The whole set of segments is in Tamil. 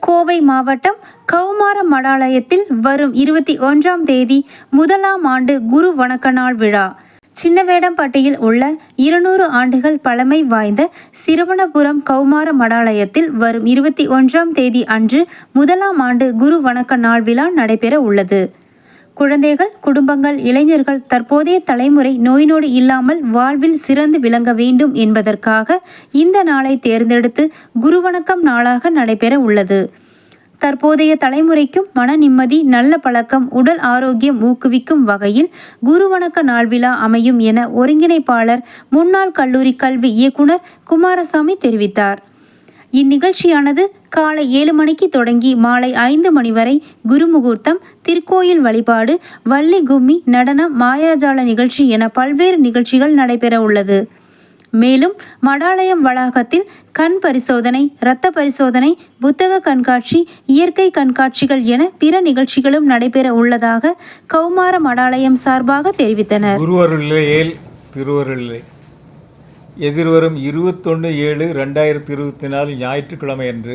கோவை மாவட்டம் கௌமார மடாலயத்தில் வரும் இருபத்தி ஒன்றாம் தேதி முதலாம் ஆண்டு குரு வணக்க நாள் விழா. சின்னவேடம்பட்டியில் உள்ள இருநூறு ஆண்டுகள் பழமை வாய்ந்த சிறுவனபுரம் கௌமார மடாலயத்தில் வரும் இருபத்தி ஒன்றாம் தேதி அன்று முதலாம் ஆண்டு குரு வணக்க நாள் விழா நடைபெற உள்ளது. குழந்தைகள் குடும்பங்கள் இளைஞர்கள் தற்போதைய தலைமுறை நோய் நொடி இல்லாமல் வாழ்வில் சிறந்து விளங்க வேண்டும் என்பதற்காக இந்த நாளை தேர்ந்தெடுத்து குருவணக்கம் நாளாக நடைபெற உள்ளது. தற்போதைய தலைமுறைக்கும் மன நிம்மதி நல்ல பழக்கம் உடல் ஆரோக்கியம் ஊக்குவிக்கும் வகையில் குருவணக்க நாள் விழா அமையும் என ஒருங்கிணைப்பாளர் முன்னாள் கல்லூரி கல்வி இயக்குனர் குமாரசாமி தெரிவித்தார். இந்நிகழ்ச்சியானது காலை ஏழு மணிக்கு தொடங்கி மாலை ஐந்து மணி வரை குருமுகூர்த்தம் திருக்கோயில் வழிபாடு வள்ளி கும்மி நடனம் மாயாஜால நிகழ்ச்சி என பல்வேறு நிகழ்ச்சிகள் நடைபெற உள்ளது. மேலும் மடாலயம் வளாகத்தில் கண் பரிசோதனை இரத்த பரிசோதனை புத்தக கண்காட்சி இயற்கை கண்காட்சிகள் என பிற நிகழ்ச்சிகளும் நடைபெற உள்ளதாக கௌமார மடாலயம் சார்பாக தெரிவித்தனர். எதிர்வரும் இருபத்தொன்று ஏழு ரெண்டாயிரத்தி இருபத்தி நாலு ஞாயிற்றுக்கிழமை அன்று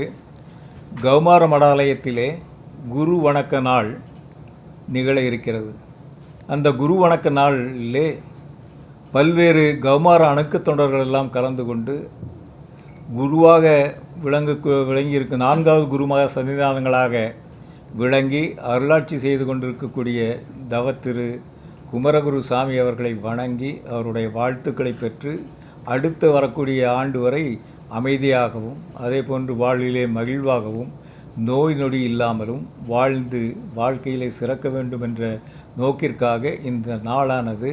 கௌமார மடாலயத்திலே குரு வணக்க நாள் நிகழ இருக்கிறது. அந்த குரு வணக்க நாளிலே பல்வேறு கௌமார அணுக்கத் தொண்டர்கள் எல்லாம் கலந்து கொண்டு குருவாக விளங்கு விளங்கியிருக்கும் நான்காவது குருமாக சன்னிதானங்களாக விளங்கி அருளாட்சி செய்து கொண்டிருக்கக்கூடிய தவத்திரு குமரகுரு சாமி அவர்களை வணங்கி அவருடைய வாழ்த்துக்களை பெற்று அடுத்து வரக்கூடிய ஆண்டு வரை அமைதியாகவும் அதே போன்று வாழ்விலே மகிழ்வாகவும் நோய் நொடி இல்லாமலும் வாழ்ந்து வாழ்க்கையிலே சிறக்க வேண்டும் என்ற நோக்கிற்காக இந்த நாளானது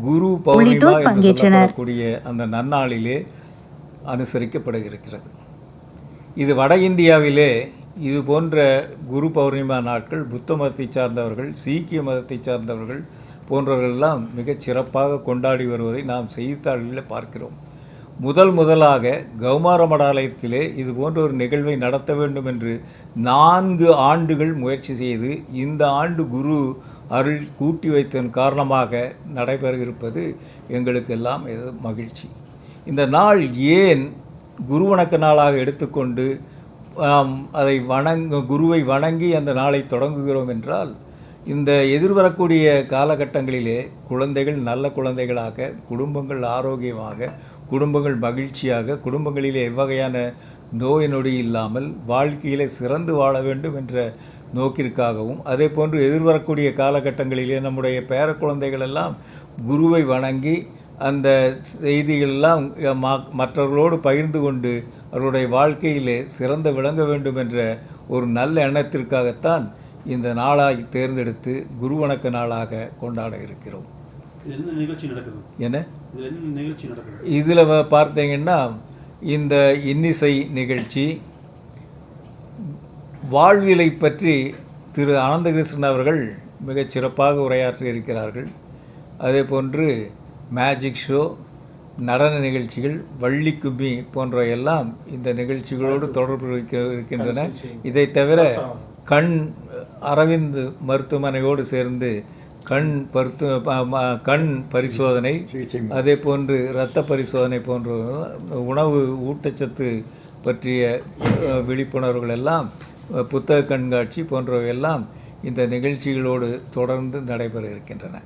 குரு பௌர்ணிமா என்று. சொல்லப்படக்கூடிய அந்த நன்னாளிலே அனுசரிக்கப்பட இருக்கிறது இது வட இந்தியாவிலே இது போன்ற குரு பௌர்ணிமா நாட்கள் புத்த மதத்தை சார்ந்தவர்கள் சீக்கிய மதத்தை சார்ந்தவர்கள் போன்றவர்களெல்லாம் மிகச் சிறப்பாக கொண்டாடி வருவதை நாம் செய்தித்தாள்களில் பார்க்கிறோம். முதல் முதலாக கௌமார மடாலயத்திலே இது போன்ற ஒரு நிகழ்வை நடத்த வேண்டும் என்று நான்கு ஆண்டுகள் முயற்சி செய்து இந்த ஆண்டு குரு அருள் கூட்டி வைத்ததன் காரணமாக நடைபெற இருப்பது எங்களுக்கெல்லாம் இது மகிழ்ச்சி. இந்த நாள் ஏன் குரு வணக்க நாளாக எடுத்துக்கொண்டு அதை வணங்க குருவை வணங்கி அந்த நாளை தொடங்குகிறோம் என்றால் இந்த எதிர்வரக்கூடிய காலகட்டங்களிலே குழந்தைகள் நல்ல குழந்தைகளாக குடும்பங்கள் ஆரோக்கியமாக குடும்பங்கள் மகிழ்ச்சியாக குடும்பங்களிலே எவ்வகையான நோய் நொடி இல்லாமல் வாழ்க்கையிலே சிறந்து வாழ வேண்டும் என்ற நோக்கிற்காகவும் அதே போன்று எதிர்வரக்கூடிய காலகட்டங்களிலே நம்முடைய பேர குழந்தைகள் எல்லாம் குருவை வணங்கி அந்த செய்திகளெல்லாம் ம- மற்றவர்களோடு பகிர்ந்து கொண்டு அவருடைய வாழ்க்கையிலே சிறந்து விளங்க வேண்டும் என்ற ஒரு நல்ல எண்ணத்திற்காகத்தான் இந்த நாளாய் தேர்ந்தெடுத்து குரு வணக்க நாளாக கொண்டாட இருக்கிறோம். என்ன இதில் பார்த்தீங்கன்னா இந்த இன்னிசை நிகழ்ச்சி வாழ்வியலை பற்றி திரு அனந்தகிருஷ்ணன் அவர்கள் மிகச் சிறப்பாக உரையாற்றி இருக்கிறார்கள். அதே போன்று மேஜிக் ஷோ நடன நிகழ்ச்சிகள் வள்ளி கும்மி போன்ற எல்லாம் இந்த நிகழ்ச்சிகளோடு தொடர்பு இருக்க- இருக்கின்றன. இதை தவிர கண் அரவிந்த் மருத்துவமனையோடு சேர்ந்து கண் பருத்து கண் பரிசோதனை அதே போன்று இரத்த பரிசோதனை போன்ற உணவு ஊட்டச்சத்து பற்றிய விழிப்புணர்வுகள் எல்லாம் புத்தக கண்காட்சி போன்றவையெல்லாம் இந்த நிகழ்ச்சிகளோடு தொடர்ந்து நடைபெற இருக்கின்றன.